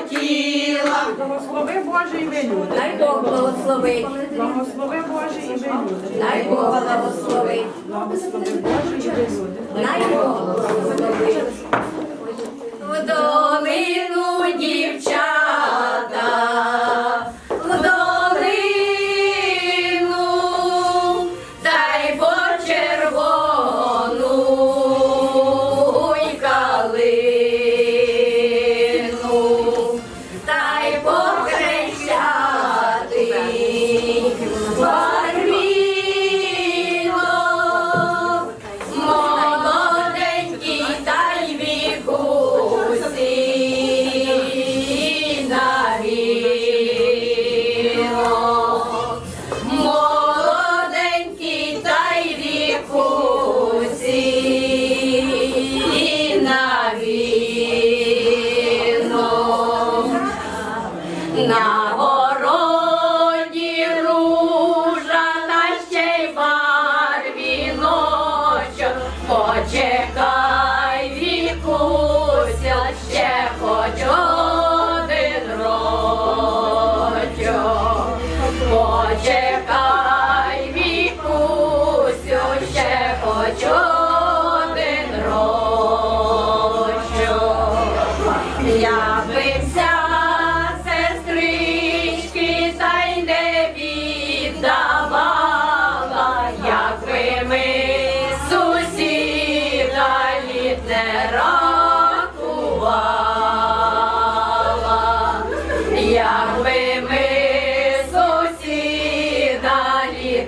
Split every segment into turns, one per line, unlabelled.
тіла.
Благослови Боже і ви люди.
Дай Бог благослови.
Благослови Боже і люди.
Дай Бог благослови.
Благослови Боже і люди.
Дай Бог благослови.
В долину
дівчат.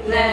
네.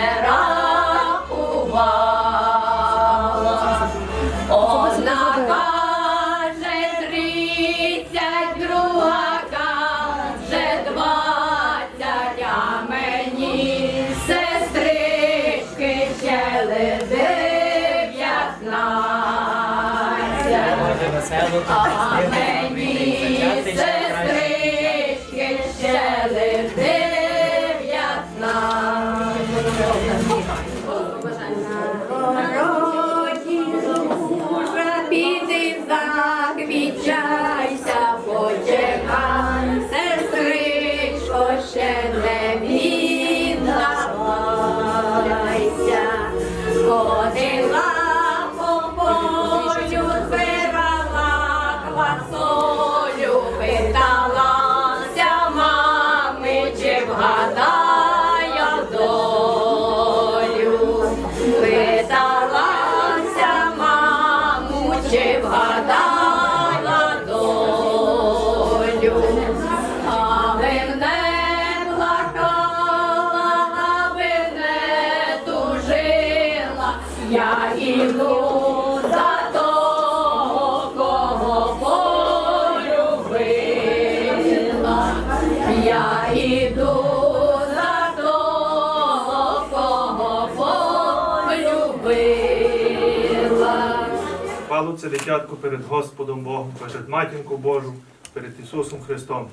перед Господом Богом, перед Матінку Божу, перед Ісусом Христом,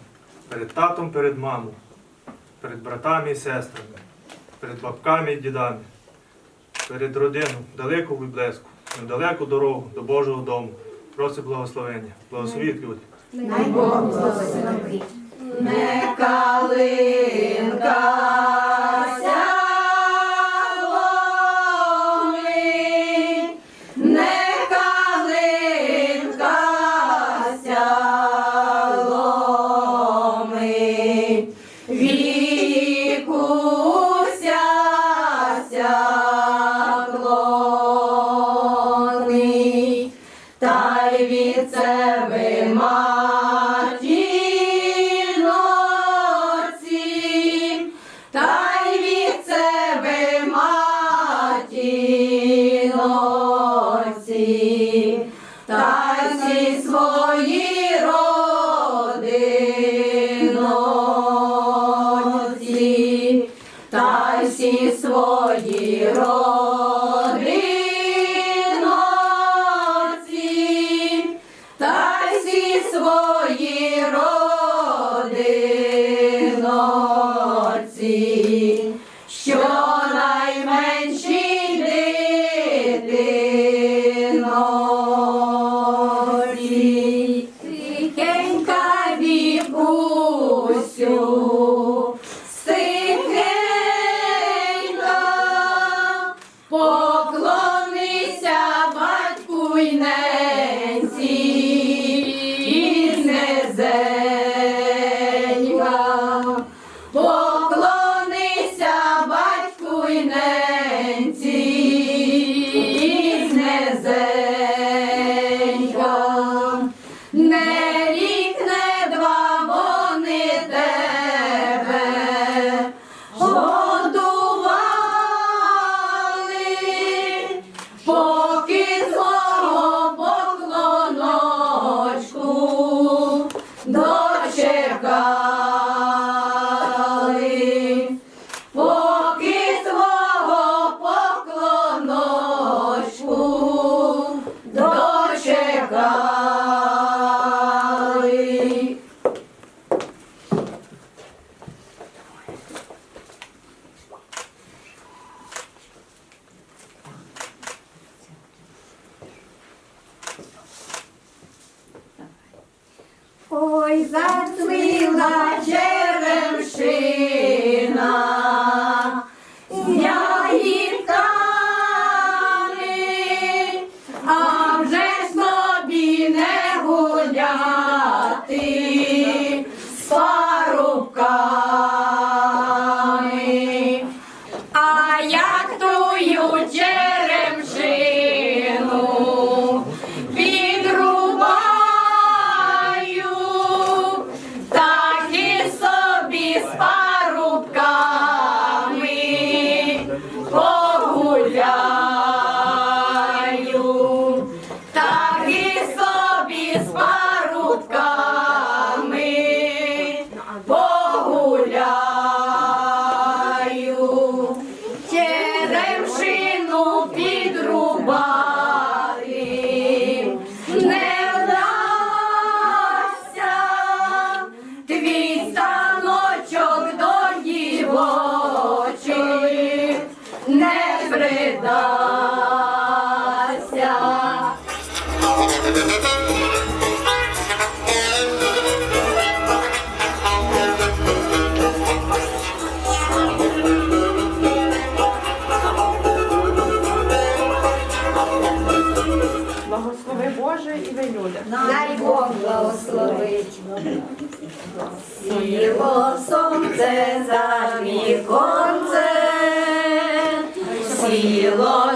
перед татом, перед мамою, перед братами і сестрами, перед бабками і дідами, перед родину, далеку і блеску, недалеку дорогу до Божого дому. Просить благословення, благословіть люди. Най тебе. Ele Yeah. вдасться.
Благослови Боже і ви люди.
Най Бог благословить.
Сіло сонце за вікон. Біло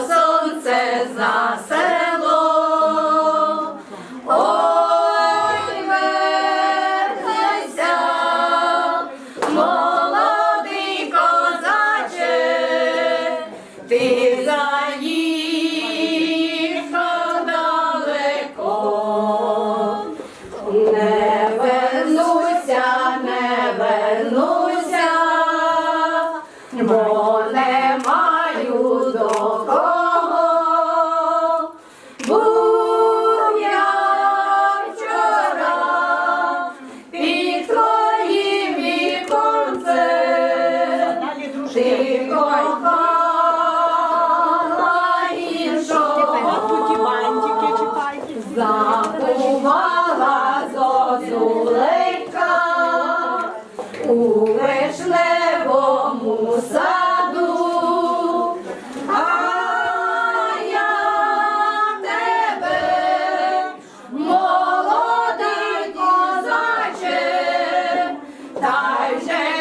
Jai Jai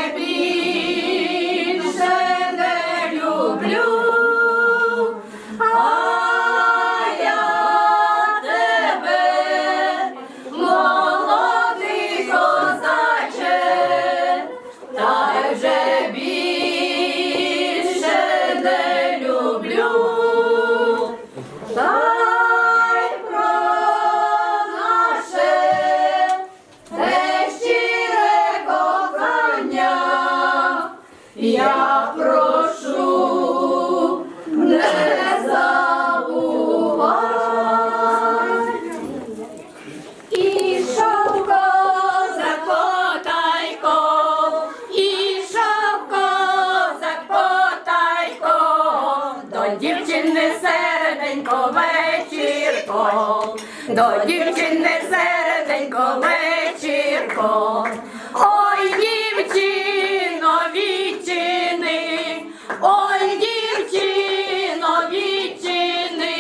до дівчини середенько вечірко. Ой, дівчино, вічини, ой, дівчино, вічини,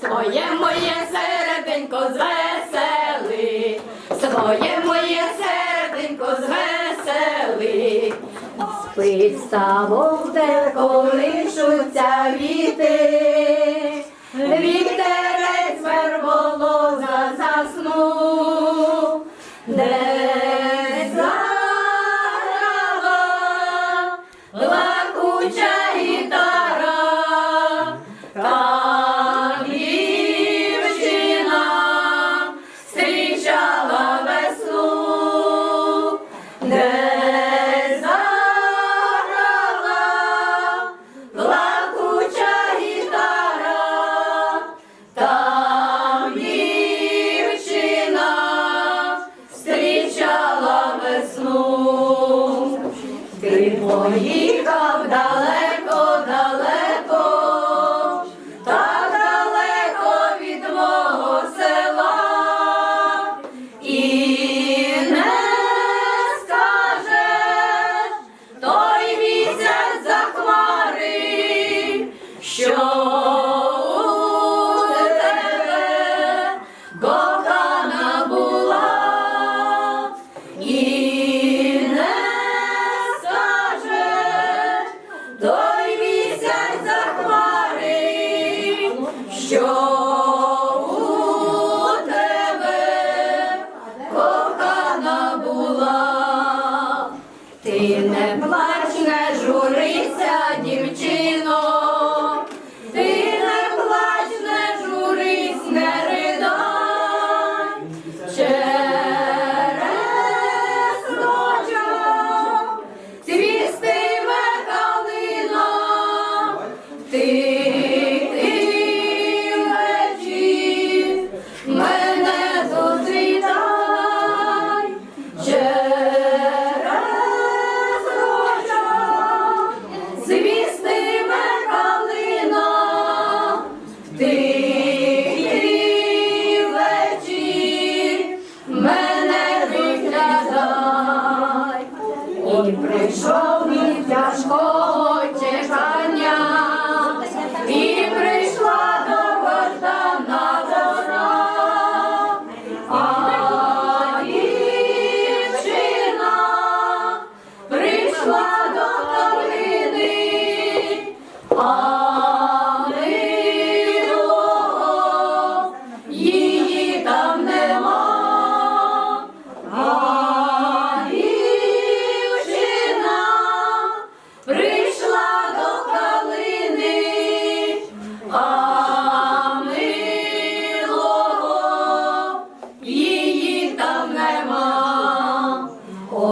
своє моє середенько звесели, своє моє середенько звесели. Спиться де колишуться віти.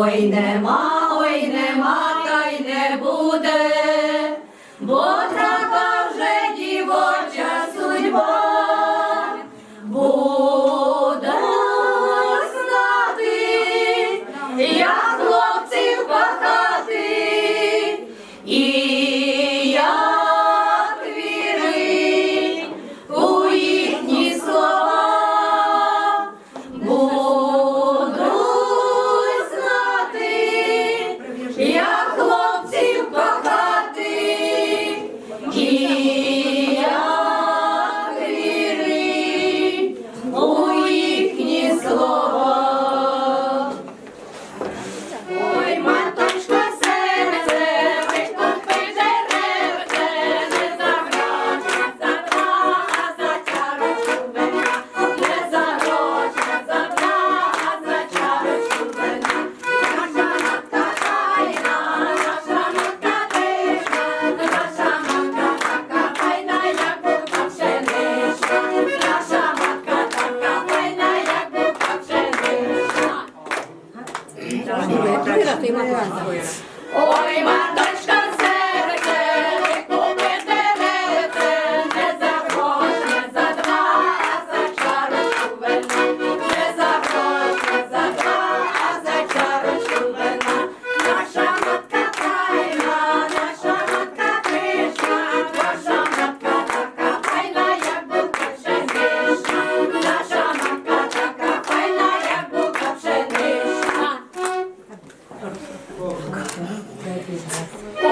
ой нема. estuvimos pues. jugando. Hoy más. Thank.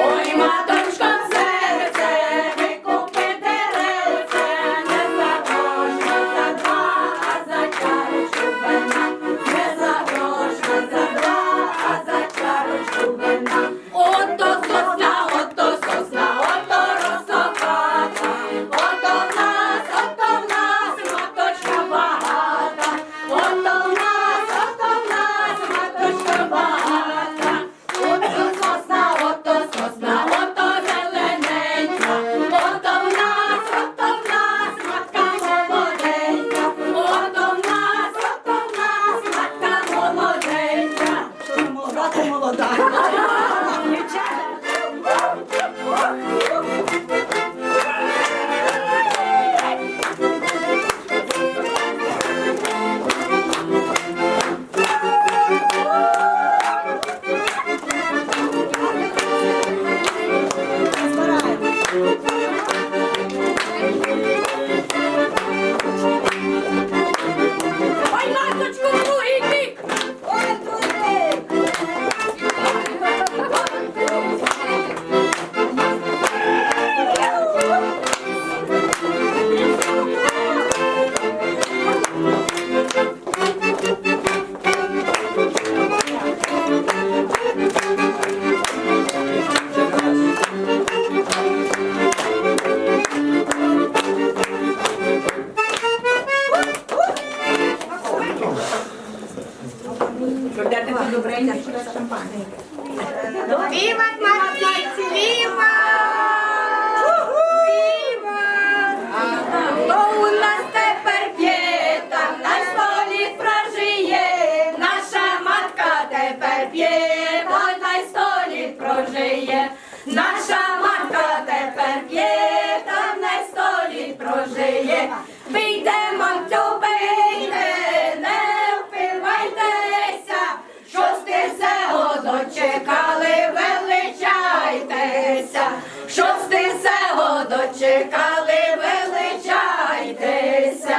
радіє, вийде мамцю, бийте, не впивайтеся, що сте село дочекали, величайтеся, що сте село дочекали, величайтеся.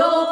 go.